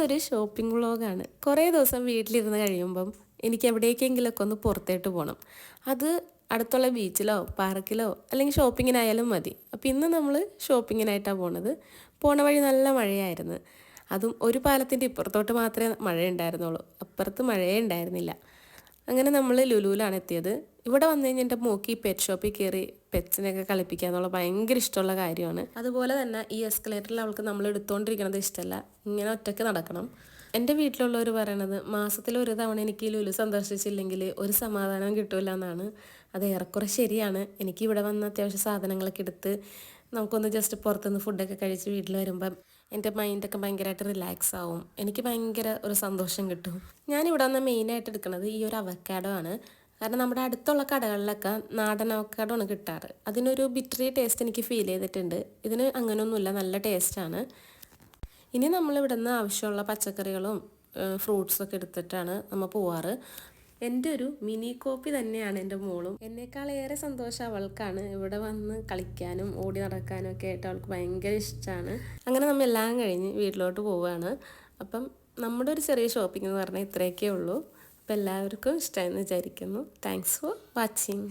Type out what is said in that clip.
ഇന്നൊരു ഷോപ്പിംഗ് വ്ളോഗാണ് കുറേ ദിവസം വീട്ടിലിരുന്ന് കഴിയുമ്പം എനിക്ക് എവിടേക്കെങ്കിലൊക്കെ ഒന്ന് പുറത്തേട്ട് പോകണം അത് അടുത്തുള്ള ബീച്ചിലോ പാർക്കിലോ അല്ലെങ്കിൽ ഷോപ്പിങ്ങിനായാലും മതി. അപ്പോൾ ഇന്ന് നമ്മൾ ഷോപ്പിങ്ങിനായിട്ടാണ് പോണത്. പോണ വഴി നല്ല മഴയായിരുന്നു. അതും ഒരു പാലത്തിന്റെ ഇപ്പുറത്തോട്ട് മാത്രമേ മഴ ഉണ്ടായിരുന്നുള്ളൂ അപ്പുറത്ത് മഴയേ ഉണ്ടായിരുന്നില്ല. അങ്ങനെ നമ്മൾ ലുലുവിലാണ് എത്തിയത്. ഇവിടെ വന്നു കഴിഞ്ഞാൽ എന്റെ മോക്ക് ഈ പെറ്റ് ഷോപ്പിൽ കയറി പെറ്റ്സിനെയൊക്കെ കളിപ്പിക്കുക എന്നുള്ള ഭയങ്കര ഇഷ്ടമുള്ള കാര്യമാണ്. അതുപോലെ തന്നെ ഈ എസ്കലേറ്ററിൽ അവൾക്ക് നമ്മൾ എടുത്തുകൊണ്ടിരിക്കുന്നത് ഇഷ്ടമല്ല. ഇങ്ങനെ ഒറ്റയ്ക്ക് നടക്കണം. എന്റെ വീട്ടിലുള്ളവർ പറയണത് മാസത്തിൽ ഒരു തവണ എനിക്ക് ലുലു സന്ദർശിച്ചില്ലെങ്കിൽ ഒരു സമാധാനം കിട്ടില്ല എന്നാണ്. അത് ഏറെക്കുറെ ശരിയാണ്. എനിക്ക് ഇവിടെ വന്ന് അത്യാവശ്യം സാധനങ്ങളൊക്കെ എടുത്ത് നമുക്കൊന്ന് ജസ്റ്റ് പുറത്തുനിന്ന് ഫുഡൊക്കെ കഴിച്ച് വീട്ടിൽ വരുമ്പം എന്റെ മൈൻഡൊക്കെ ഭയങ്കരമായിട്ട് റിലാക്സ് ആവും. എനിക്ക് ഭയങ്കര ഒരു സന്തോഷം കിട്ടും. ഞാനിവിടെ വന്ന് മെയിനായിട്ട് എടുക്കുന്നത് ഈ ഒരു അവക്കാഡോ ആണ്. കാരണം നമ്മുടെ അടുത്തുള്ള കടകളിലൊക്കെ നാടൻ അവക്കാഡോ ആണ് കിട്ടാറ്. അതിനൊരു ബിറ്ററി ടേസ്റ്റ് എനിക്ക് ഫീൽ ചെയ്തിട്ടുണ്ട്. ഇതിന് അങ്ങനെയൊന്നുമില്ല നല്ല ടേസ്റ്റാണ് ഇനി നമ്മൾ ഇവിടുന്ന് ആവശ്യമുള്ള പച്ചക്കറികളും ഫ്രൂട്ട്സൊക്കെ എടുത്തിട്ടാണ് നമ്മൾ പോവാറ്. എന്റെ ഒരു മിനി കോപ്പി തന്നെയാണ് എന്റെ മോളും. എന്നേക്കാളേറെ സന്തോഷം അവൾക്കാണ് ഇവിടെ വന്ന് കളിക്കാനും ഓടി നടക്കാനും ഒക്കെ ആയിട്ട് അവൾക്ക് ഭയങ്കര ഇഷ്ടമാണ് അങ്ങനെ നമ്മൾ എല്ലാം കഴിഞ്ഞ് വീട്ടിലോട്ട് പോവുകയാണ് അപ്പം നമ്മുടെ ഒരു ചെറിയ ഷോപ്പിംഗ് എന്ന് പറഞ്ഞാൽ ഇത്രയൊക്കെ ഉള്ളൂ. അപ്പോൾ എല്ലാവർക്കും ഇഷ്ടമായെന്ന് വിചാരിക്കുന്നു. Thanks for watching